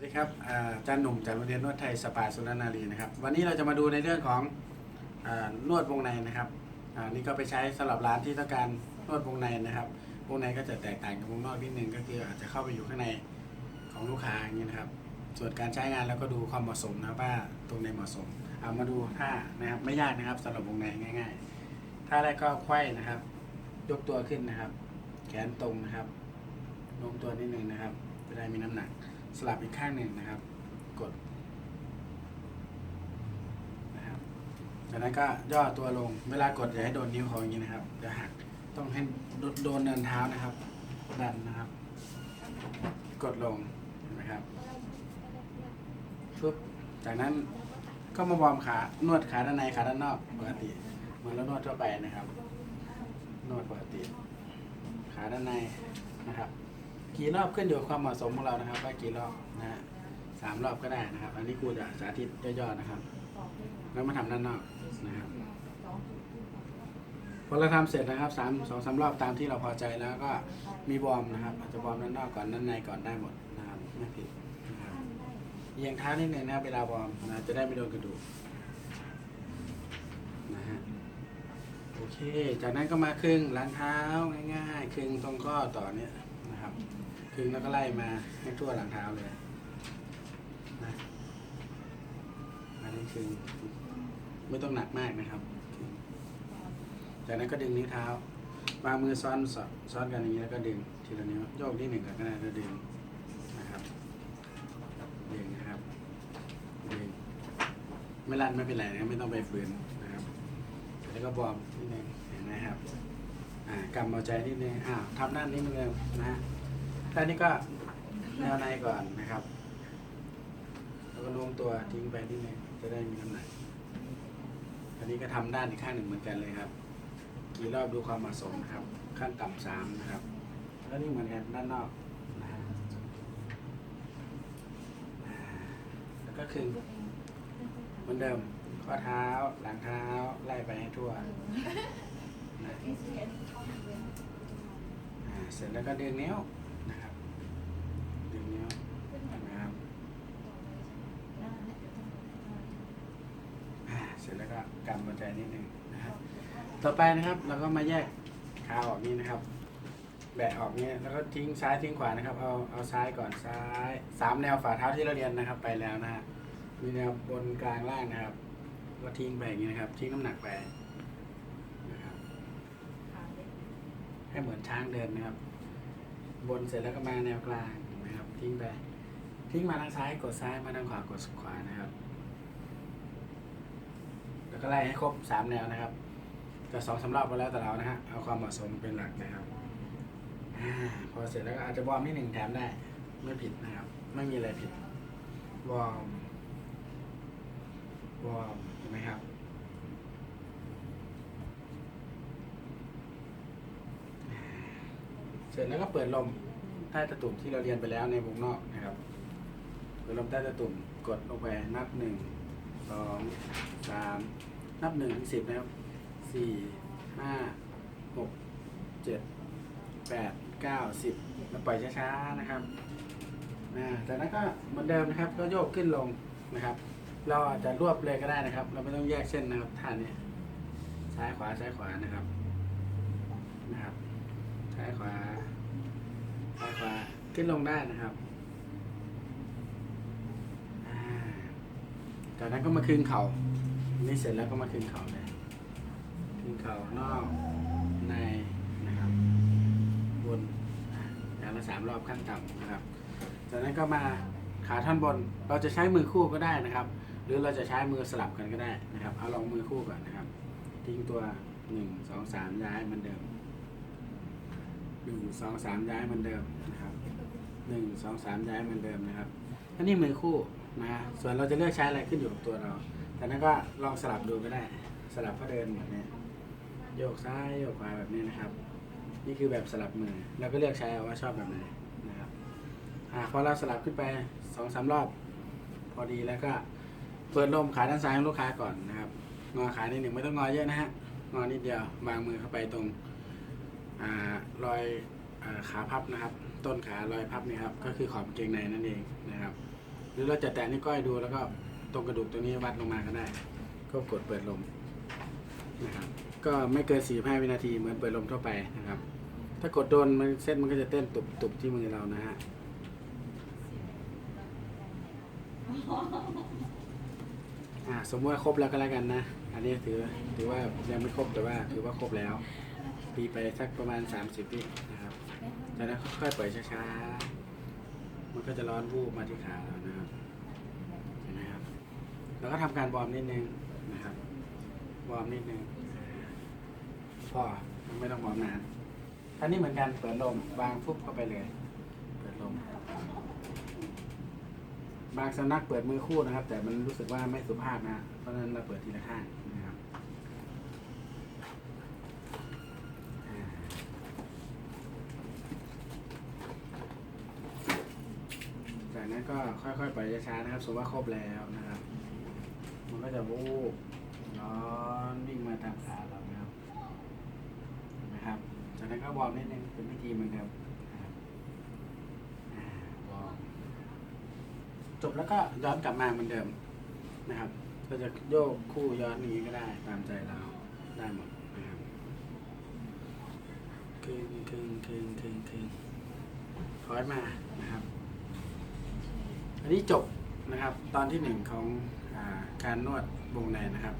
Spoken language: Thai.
สวัสดีครับอาจารย์หนุ่มจากโรงเรียนนวดไทยสปาสุนทรนารีนะครับ วันนี้เราจะมาดูในเรื่องของอนวดวงในนะครับอ่านี่ก็ไปใช้สำหรับร้านที่ต้องการนวดวงในนะครับ วงในก็จะแตกต่างกับวงนอกนิดนึงก็คืออาจจะเข้าไปอยู่ข้างในของลูกค้าอย่างนี้นะครับ ส่วนการใช้งานเราก็ดูความเหมาะสมนะว่าตรงไหนเหมาะสมเอามาดูท่านะครับไม่ยากนะครับสำหรับวงในง่าย ๆท่าแรกก็ไขว้นะครับ ยกตัวขึ้นนะครับ แขนตรงนะครับโน้มตัวนิดนึงนะครับจะได้มีน้ำหนัก สลับอีกข้างหนึ่งนะครับ กดนะครับจากนั้นก็ย่อตัวลง เวลากดอย่าให้โดนนิ้วเขาอย่างนี้นะครับเดี๋ยวหักต้องให้โดนโดนเนินเท้านะครับ ดันนะครับ กดลงนไหมครับปุ๊บจากนั้นก็มาวอร์มขานวดขาด้านในขาด้านนอกปกติเหมือนเรานวดทั่วไปนะครับ นวดปกติ ขาด้านในนะครับ กี่รอบขึ้นอยู่กับความเหมาะสมของเรานะครับว่ากี่รอบนะฮะสามรอบก็ได้นะครับ อันนี้ครูจะสาธิตย่อๆนะครับ แล้วมาทำด้านนอกนะครับพอเราทำเสร็จนะครับสามสองสามรอบตามที่เราพอใจแล้วก็มีวอร์มนะครับ อาจจะวอร์มด้านนอกก่อนด้านในก่อนได้หมดนะครับไม่ผิดนะครับเอียงเท้านิดหนึงนะครับเวลาวอร์มนะจะได้ไม่โดนกระดูกนะฮะโอเค จากนั้นก็มาครึ่งหลังเท้าง่ายๆครึ่งตรงข้อต่อเนี้ย คึงแล้วก็ไล่มาให้ทั่วหลังเท้าเลยนะอันนี้ครึ่งไม่ต้องหนักมากนะครับจากนั้นก็ดึงนิ้วเท้าวางมือซ้อนซ้อนกันอย่างนี้แล้วก็ดึงทีละนิ้วโยกที่หนึ่งก็ได้แล้วดึงนะครับดึงนะครับดึงไม่ลั่นไม่เป็นไรนะไม่ต้องไปฝืนนะครับแล้วก็บอมนิดนึงเห็นไหมครับอ่ากำเอาใจนิดนึงอ้าวทำด้านนี้เหมือนเดิมนะ ฮะด้านนี้ก็แนวในก่อนนะครับแล้วก็โน้มตัวทิ้งไปนิดนึงจะได้มีน้ำหนักอันนี้ก็ทำด้านอีกข้างหนึ่งเหมือนกันเลยครับ กี่รอบดูความเหมาะสมนะครับ ขั้นต่ำสามนะครับแล้วนี่เหมือนกันด้านนอกนะฮะอ่าแล้วก็คือเหมือนเดิมข้อเท้าหลังเท้าไล่ไปให้ทั่วนะอ่าเสร็จแล้วก็ดึงนิ้วนะครับดึง นิ้วนะครับเสร็จแล้วก็กำหัวใจนิดนึงนะครับต่อไปนะครับเราก็มาแยกขาออกนี่นะครับแบะออกนี่แล้วก็ทิ้งซ้ายทิ้งขวานะครับ เอาเอาซ้ายก่อนซ้ายสามแนวฝ่าเท้าที่เราเรียนนะครับ ไปแล้วนะฮะมีแนวบนกลางล่างนะครับ ก็ทิ้งไปอย่างนี้นะครับ ทิ้งน้ำหนักไปนะครับ ให้เหมือนช้างเดินนะครับ บนเสร็จแล้วก็มาแนวกลาง ทิ้งไปทิ้งมาทางซ้ายกดซ้ายมาทางขวากดขวานะครับ แล้วก็ไล่ให้ครบสามแนวนะครับจะสองสามรอบก็แล้วแต่เรานะฮะเอาความเหมาะสมเป็นหลักนะครับอพอเสร็จแล้วก็อาจจะวอร์มนิดหนึ่งแถมได้ ไม่ผิดนะครับ ไม่มีอะไรผิดวอร์มวอร์มเห็นไหมครับเสร็จแล้วก็เปิดลม ใต้ตะตุ่มที่เราเรียนไปแล้วในวงนอกนะครับเปิดลมใต้ตะตุ่มกดลงไปนับหนึ่งสองสามนับหนึ่งถึงสิบนะครับสี่ห้าหกเจ็ดแปดเก้าสิบแล้วปล่อยช้าๆนะครับนะจากนั้นก็เหมือนเดิมนะครับ ก็โยกขึ้นลงนะครับ เราอาจจะรวบเลยก็ได้นะครับ เราไม่ต้องแยกเส้นนะครับท่านี้ซ้ายขวาซ้ายขวานะครับนะครับซ้ายขวา ขึ้นลงได้นะครับจากนั้นก็มาคืนเข่านี่เสร็จแล้วก็มาคืนเข่าเลยคืนเข่านอกในนะครับบนอะอย่างละสามรอบขั้นต่ำนะครับ จากนั้นก็มาขาท่อนบน เราจะใช้มือคู่ก็ได้นะครับ หรือเราจะใช้มือสลับกันก็ได้นะครับ เอาลองมือคู่ก่อนนะครับ ทิ้งตัวหนึ่งสองสามย้ายเหมือนเดิมหนึ่งสองสามย้ายเหมือนเดิมนะครับ หนึ่งสองสามย้ายเหมือนเดิมนะครับอันนี้มือคู่นะฮะส่วนเราจะเลือกใช้อะไรขึ้นอยู่กับตัวเรา แต่นั้นก็ลองสลับดูก็ได้ สลับก็เดินแบบนี้โยกซ้ายโยกขวาแบบนี้นะครับ นี่คือแบบสลับมือเราก็เลือกใช้เอาว่าชอบแบบไหนนะครับอ่าพอเราสลับขึ้นไปสองสามรอบ พอดีแล้วก็เปิดลมขาด้านซ้ายของลูกค้าก่อนนะครับงอขานิดหนึ่งไม่ต้องงอเยอะนะฮะงอนิดเดียววางมือเข้าไปตรงอ่ารอยอาขาพับนะครับ ต้นขารอยพับนี่ครับ ก็คือขอบกางเกงในนั่นเองนะครับ หรือเราจะแตะนิ้วก้อยดูแล้วก็ตรงกระดูกตัวนี้วัดลงมาก็ได้ ก็กดเปิดลมนะครับ ก็ไม่เกิน45วินาทีเหมือนเปิดลมทั่วไปนะครับ ถ้ากดโดนมันเส้นมันก็จะเต้นตุบตุบที่มือเรานะฮะอ่าสมมติว่าครบแล้วก็แล้วกันนะ อันนี้ถือถือว่ายังไม่ครบแต่ว่าถือว่าครบแล้วปีไปสักประมาณ 30วินะครับ จากนั้นค่อยๆปล่อยช้าๆ มันก็จะร้อนวูบมาที่ขาเรานะครับ เห็นไหมครับ แล้วก็ทำการวอร์มนิดนึงนะครับ วอร์มนิดนึง พอ ไม่ต้องวอร์มนาน อันนี้เหมือนกัน เปิดลม วางฟุบเข้าไปเลย เปิดลม บางสำนักเปิดมือคู่นะครับ แต่มันรู้สึกว่าไม่สุภาพนะ เพราะฉะนั้นเราเปิดทีละข้างนะครับอ่า ก็ค่อยๆปล่อยช้าๆนะครับสมมติว่าครบแล้วนะครับ มันก็จะวูบร้อนวิ่งมาตามขาเรานะครับนะครับจากนั้นก็วอร์มนิดนึงเป็นพิธีเหมือนเดิมนวอร์มจบแล้วก็ย้อนกลับมาเหมือนเดิมนะครับเราจะโยกคู่ย้อนนี้ก็ได้ตามใจเราได้หมดนะครับคึงคึงคึงคึงคึงถอยมานะครับ อันนี้จบนะครับ ตอนที่หนึ่งของอการนวดวงในนะครับ